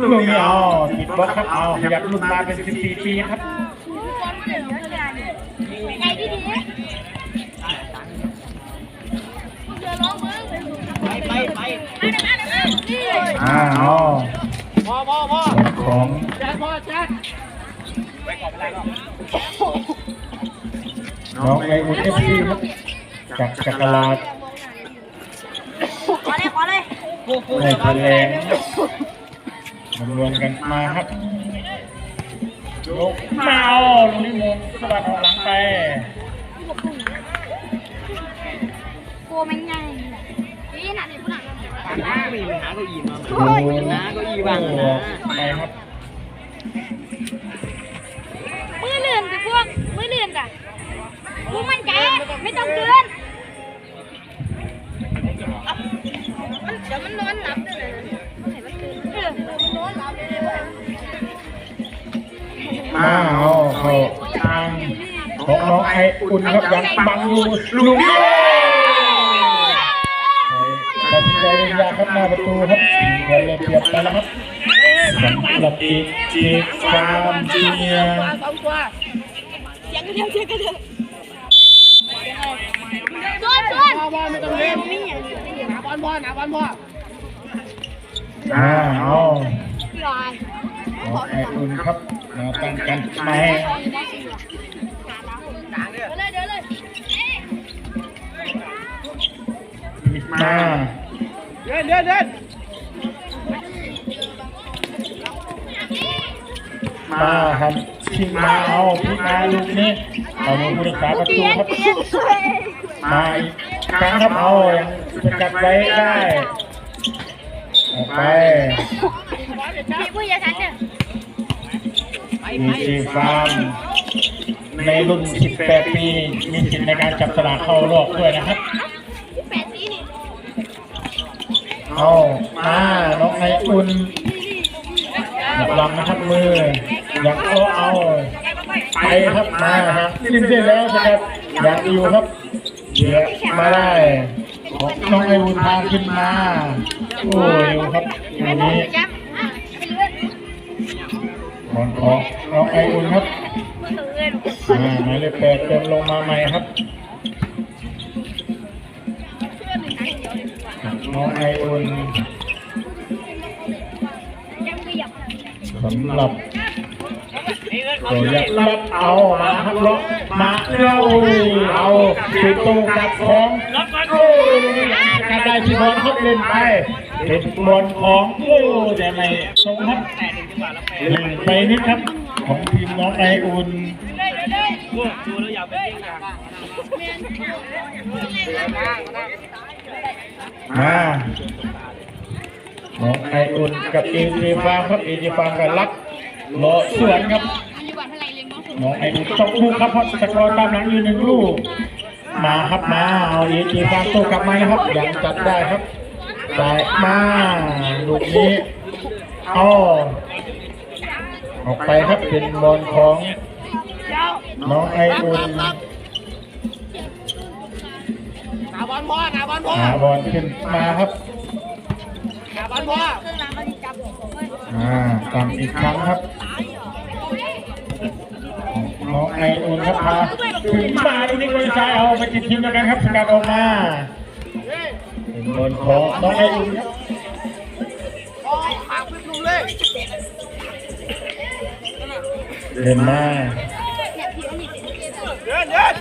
ลูกนี้เอาติดบล็อกครับเอาขยับรุ่นมาเป็น 14 ปีครับปีปีคร้องมึงไปไปไปอ่าเอาพอพอพอของแจ๊ดพอแจ๊ดน้องไออุ่นเอฟซีครับจากจักรลาดขอเลยขอเลยกูกูในทะเล งมันวนกันมาครับยกมาเอาลูกนี้มงสะบัดออกหลังไปกลัวมันง่ายนี่หนักเลยผู้หนักน้าไม่มีหาเก้าอี้มาโอ้ยน้าเก้าอี้ว่างนะไปครับมือเลื่อนกับพวกมือเลื่อนจ้ะกูมั่นใจไม่ต้องเดินมัน มาเอาเข้าทางของน้องไออุ่นครับยังบังอยู่ลูกนี้ตัดสินใจยาครับหน้าประตูครับคนเลยเปรียบไปแล้วครับสำหรับอีกอีกฟามเนียร์สองตัวยังเดียวเจอกันเถอะโดนโดนบอลไม่ต้องเล่นหาบอลพอหาบอลพออ่าเอาพี่ ลอยน้องไออุ่นครับมาตั้งกันไม่เดี๋ยวเลยเดี๋ยวเลยมาเดินเดินเดินมาครับชิงมาเอาพิมาลูกนี้เอามือผู้รักษาประตูครับมาอีกครั้งครับเอายังสกัดไว้ได้ออกไปพี่ผู้ใหญ่ทันเนี่ย ไปมีไปทีฟาร์มในรุ่น 18 ปี มีสิทธิ์ในการจับสลากเข้ารอบด้วยนะครับแปดสีนี่เอามาน้องไออุ่นระวังนะครับมือยังเอาเอาไปครับมาครับสิ้นเส้นแล้วนะครับยังอยู่ครับเดี๋ยวมาได้ของน้องไออุ่นพาขึ้นมาโอ้ยครับอันนี้จับไปเลื่อนของของ น้องไออุ่นครับมือเลื่อนอ่าหมายเลขแปดเติมลงมาใหม่ครับน้องไออุ่นยังไม่หยับสำหรับตัวยักษ์รับเอามาครับล็อกมาเราเอาติดตรงกับของโอ้ยการได้ที่บอลเขาเล่นไปเป็นบอลของโอ้แต่ไม่ตรงครับเล่นไปนิดครับ ของทีมน้องไออุ่นดูแล้วอย่าไปยิงนะมาน้องไออุ่นกับเอเจฟาร์มครับเอเจฟาร์มกับลักรอสวนครับอันนี้วันเท่าไหร่เลี้ยงน้องไออุ่นต้องลูกครับเพราะสกอร์ตามหลังอยู่หนึ่งลูกมาครับมาเอาเอเจฟาร์มโตกลับมาครับยังจัดได้ครับได้มาลูกนี้อ้อ ออกไปครับเป็นบอลของน้องไออุ่นหาบอลพอหาบอลพอหาบอลขึ้นมาครับหาบอลพอเครื่องรางเขาจะจับอ่าตั้งอีกครั้งครับน้องไออุ่นครับพาขึ้นมาตรงนี้คนชายเอาไปจิตทีมแล้วกันครับสกัดออกมาเป็นบอลของน้องไออุ่นครับ เดินมาเดินเดิน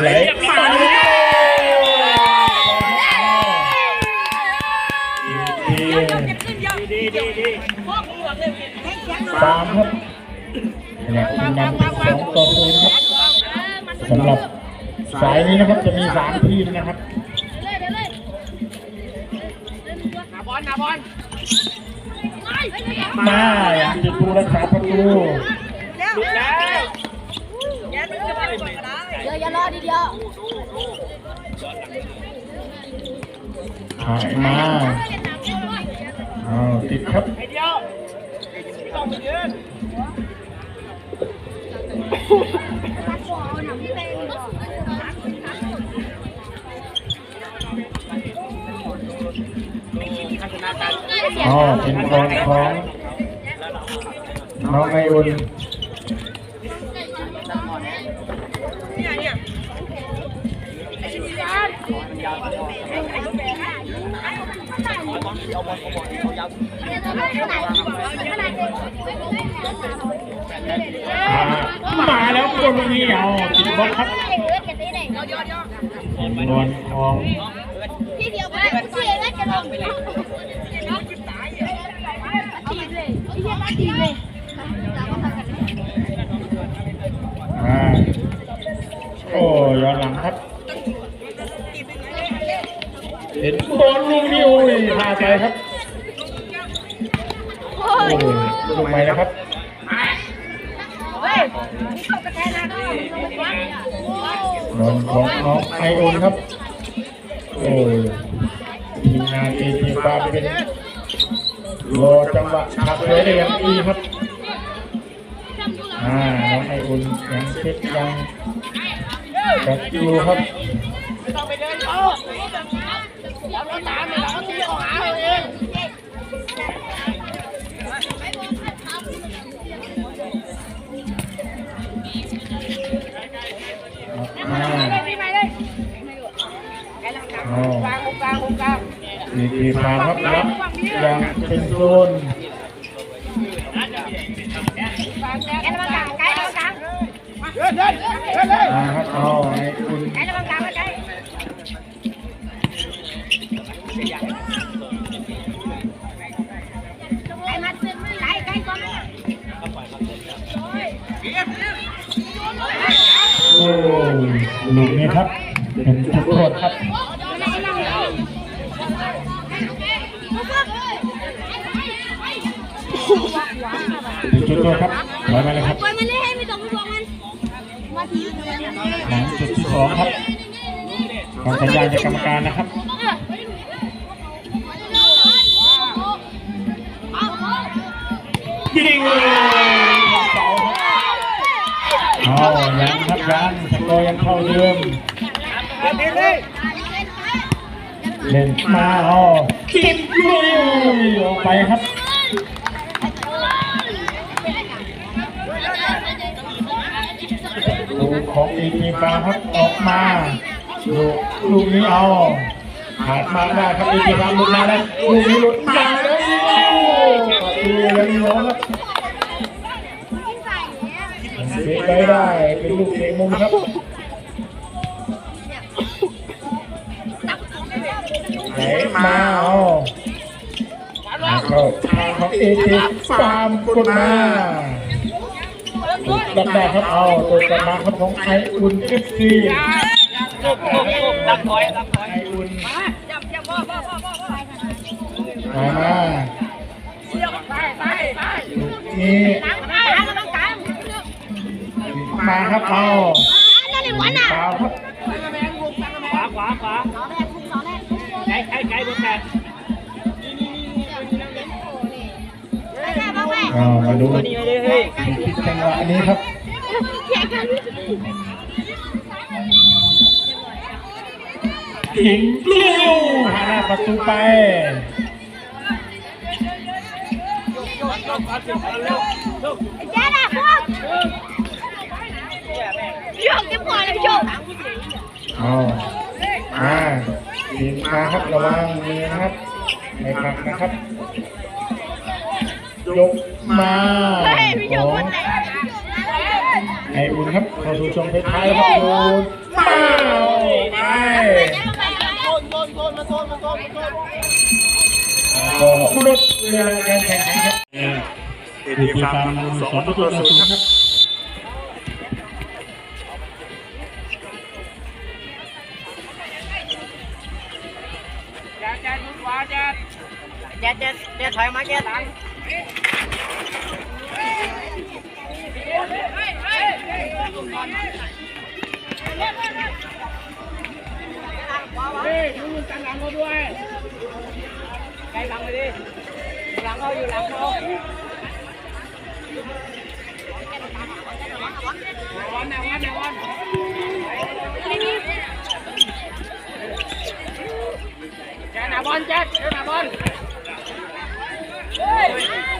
ไหลมาดีดีดีดีตามครับเนี่ยเป็นนำสองต่อศูนย์ครับสำหรับสายนี้นะครับจะมีสามทีมนะครับเลยเดี๋ยวเลยหาบอลหาบอล มาอย่างติดผู้รักษาประตูลุกแล้วเดี๋ยวอย่ารอดีเดียวหายมาเอาติดครับไอเดียวต้องยืนตัดคอเอาหนั อ๋อเป็นบอลของน้องไออุ่นมาแล้วคนนี้เอาติดบอลครับบอลของพี่เดียวไปเสียแล้วจะลง อ่าโอ้ย้อนหลังครับ เห็นบอลลูกนี้โอ้ยพาใจครับโอ้ยลงไปแล้วครับเฮ้ยเขากระแทกนะก็มันวัดบอลของน้องไอโอนครับ โอ้ยทีมงานเอทีฟาเป็น รอจังหวะขับเลยได้อย่างดีครับอ่าน้องไออุ่นยังเช็คยังกับอยู่ครับไม่ต้องไปเดินเขาเราก็ตามเราก็ตีออกหาเราเองอ่าไม่ไปเลยกลางกลางกลาง เอทีฟาครับรับยังเป็นโซนไอ้ระวังกลางไกด์ระวังกลางเดินเดินเดินเลยมาครับเอาไออุ่นไอ้ระวังกลางไกด์ไอ้มาซึมไก่ไก่ก่อนนะโอ้ลูกนี้ครับเป็นจุดโทษครับ เป็นจุดโทษครับไว้มาเลยครับปล่อยมันเล่นให้ไม่ต้องไปบอกมันมาทีเดียวหลังจุดที่สองครับของสัญญาณจากกรรมการนะครับยิงเลยเสาครับเอายังครับยังสกอร์ยังเท่าเดิม เล่นมาเอาติดลุยออกไปครับลูกของอีกีฟาครับออกมาลูกลูกนี้เอาขาดมาได้ครับอีกีฟาหลุดมาแล้วลูกนี้หลุดมาแล้วดูยังอยู่ครับเตะไปได้เป็นลูกเตะมุมครับ นมาเอาเข้าทางของเอเจฟาร์มกดมาดักได้ครับเอาตัวกลับมาครับของไออุ่นเอฟซีลูกลูกลูกดักถอยดักถอยไออุ่นจับจับพ่อพ่อพ่อพ่อพ่อมามาเชี่ยวไปไปไปนี่หลังไอ้ระวังกลางมาครับเอานั่นเลยวันน่ะเปล่าครับขวาขวาขวา ไกลไกลไกลบนแปดไอ้แม่บอกแม่เอามาดูนี่เลยเฮ้ยจังหวะนี้ครับเพียงกันยิงลูกหน้าประตูไปลูกขวาสิบเร็วลูกแย่ด่ะพวกโยกจะพอเลยโยกเอามายิงมาครับระวังมือนะครับไม่พักนะครับ ยกมาเฮ้ยพี่โยขกอวังนไหนไออุ่นครับเข้าสู่ช่วงท้ายๆแล้วครับโดนมาไปโดนโดนโดนมาโดนมาโดนมาโดนก็ผู้ลดเวลาการแข่งขันครับเอทีฟาร์มสองประตูต่อศูนย์ครับ แจ๊ดแจ๊ดแจ๊ดถอยมาแจ๊ดหลังเฮ้ยดูมึงกันหลังเขาด้วย Good.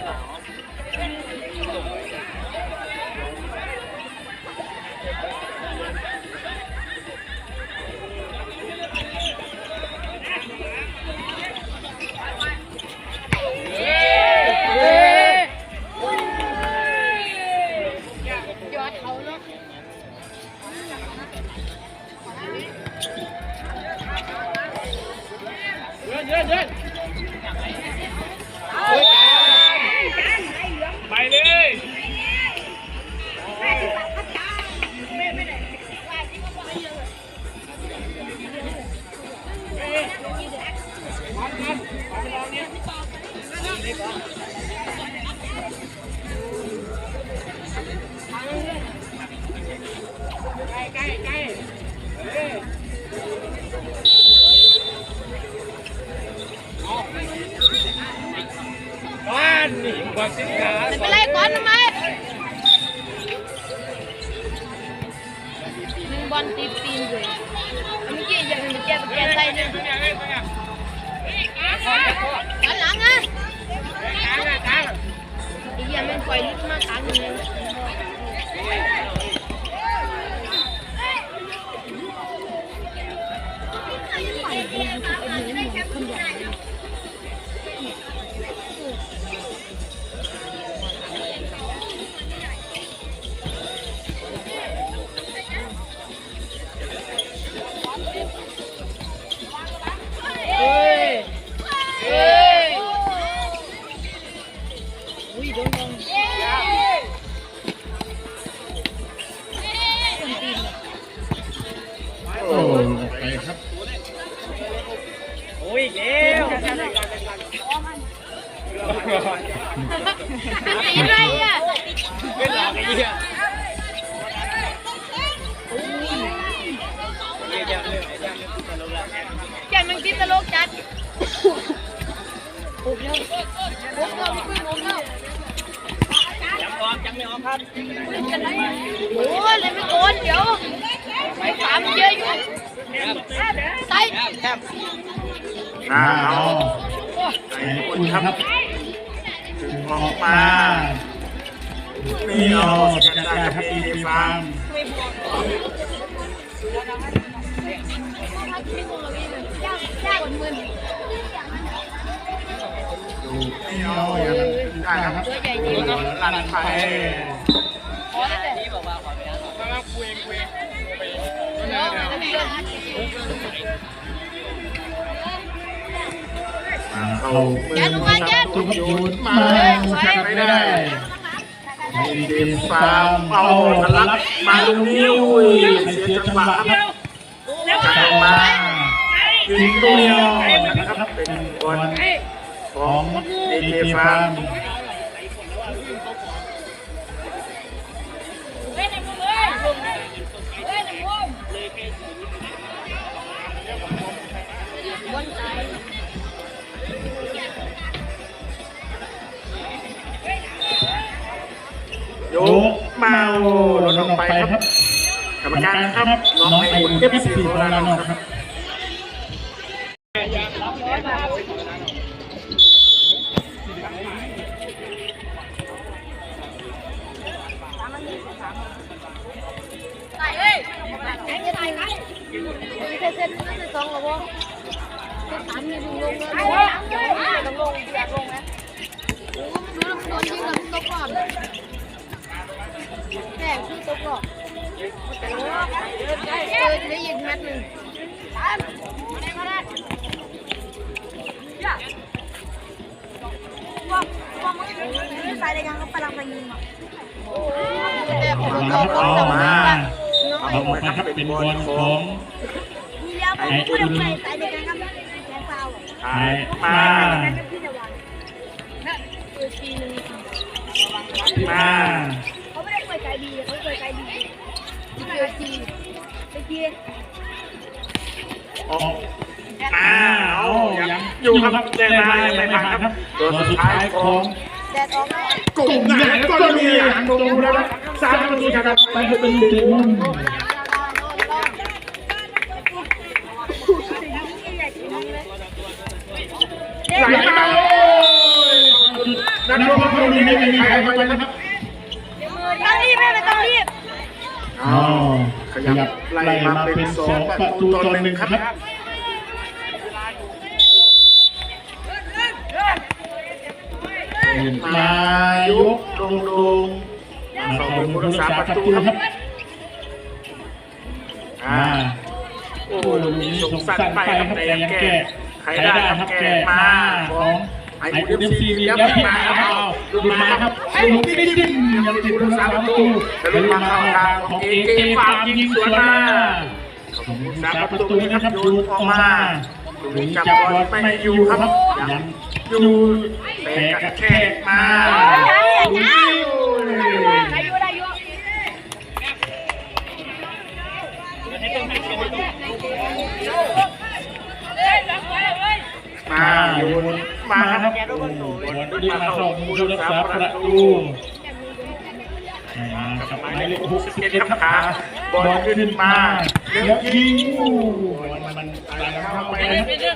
Yeah. อะไรอะไม่หลอกไอ้เหี้ยเดี๋ยวเดี๋ยวเดี๋ยวจะลงแล้วแกมันติดตลกจัดโอ้ยโอ้ยเราไม่คุยงงแล้วจังออกจังไม่ออกครับโอ้ยเลยไม่โกนเดี๋ยวไปถามเยอะอยู่ใส่แคบอ้าวไอ้อุ่นครับ ออกมานี่เอาจัดได้ครับดีดีฟาร์มยากกว่ามือนี่เอาอย่างนั้นได้ครับตัวใหญ่ดีลันไปขอได้แต่นี่บอกว่าขอไปแล้วมาคุยคุย เนาะมันเรื่องเข้ามือทุกยูนมาชักไม่ได้ดีดีฟาร์มเอาทะลักมาตรงนี้อุ้ยไม่เสียจังหวะครับจังมายิงตัวเดียวนะครับเป็นบอลของดีดีฟาร์ม ยกเมาโอ้ลงไปครับกรรมการครับน้องไออุ่นเอฟซีของเราครับใส่เอ้ยแข่งจะใส่ไหมเซ็นเซ็นเซ็นสองหรอวะสามเนี่ยดูลงเลยต้องลงลงนะโอ้มันดูโดนยิงแบบตกรอบ แม่คือตกรอบเออได้ยิงแมตหนึ่งใส่ในยังก็พลังไปยิงอะแต่ผมเอาตกรอบเอาสองมาครั้งเอาออกมาครับเป็นบอลของมีแล้วผมพูดออกไปใส่ในยังก็แกงเปล่าไอ้มาพี่ตะวันเออทีนึงมาเขาไม่ไดีเขาเปิดใจดีเออทีไปทีออกมาเอายังอยู่ครับแต่มาไม่ผ่านครับตัวสุดท้ายของแดดออกกลุ่มใหญ่ก็มีหางตรงแล้วสามนาทีครับไปเป็นหนึ่งไหลมานักรบเขามีไม่มีใครมาเลยนะครับ อ๋อขยับไล่มาเป็นสองประตูต่อหนึ่งครับมายกลงลงมาเข้าเป็นผู้รักษาประตูครับอ่าโอ้ลูกนี้ส่งสั้นไปครับแต่ยังแก้ใครได้ครับแก้มาของ ไอ้อุดมซีแล้วพี่มาครับเอาลูกมาครับลูกดิ้นดิ้นยังติดผู้สาประตูแต่ลูกมาเข้าทางของเอเจฟาร์มยิงสวนมาสาประตูนะครับดูออกมาดูจับบอลไม่อยู่ครับยังอยู่แต่กระแทกมาลูกนี้ได้อยู่ได้อยู่มาอยู่ มาครับบอลดีมาเข้ามูลรักษาประตูมาครับหมายเลขหกสิบเอ็ดครับขาบอลขึ้นมาแล้วยิงบอลมันตามเข้าไปนะครับ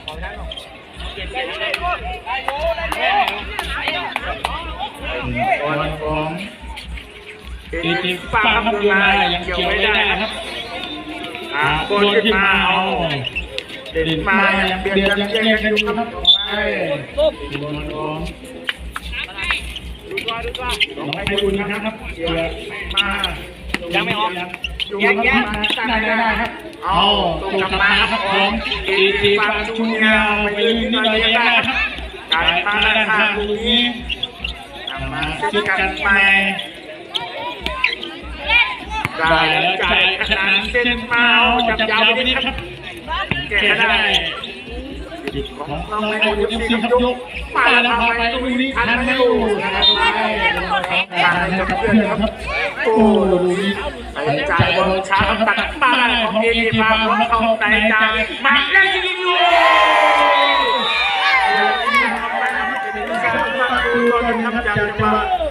บอลของเอจิฟ้าครับดูมายังเกี่ยวไม่ได้ครับบอลขึ้นมาเอาเด่นมายังเบียดยังแย่งกันอยู่ครับ ไปบอลของน้องไออุ่นะครับเกี่ยวมายังไม่ออกยังยังได้ได้ได้ครับ เอาตกลับมาครับของเอจีฟาชูเนียไปยืนนิดหน่อยยังได้ครับจ่ายมาด้านข้างนี้มาซิดกันไปได้แล้วจ่ายขนาดเส้นมาเอาจับยาวไปนิดครับแก้ได้ ต้องไม่ดูยุคยุบยุคปาละพาไปตรงนี้ทันไม่รู้นางเพื่อนครับโอ้ลูนี้ใจบนช้างตัดป้ายของเอเมาเข้าใจใจมันได้ยิงเลยจากจังหวัด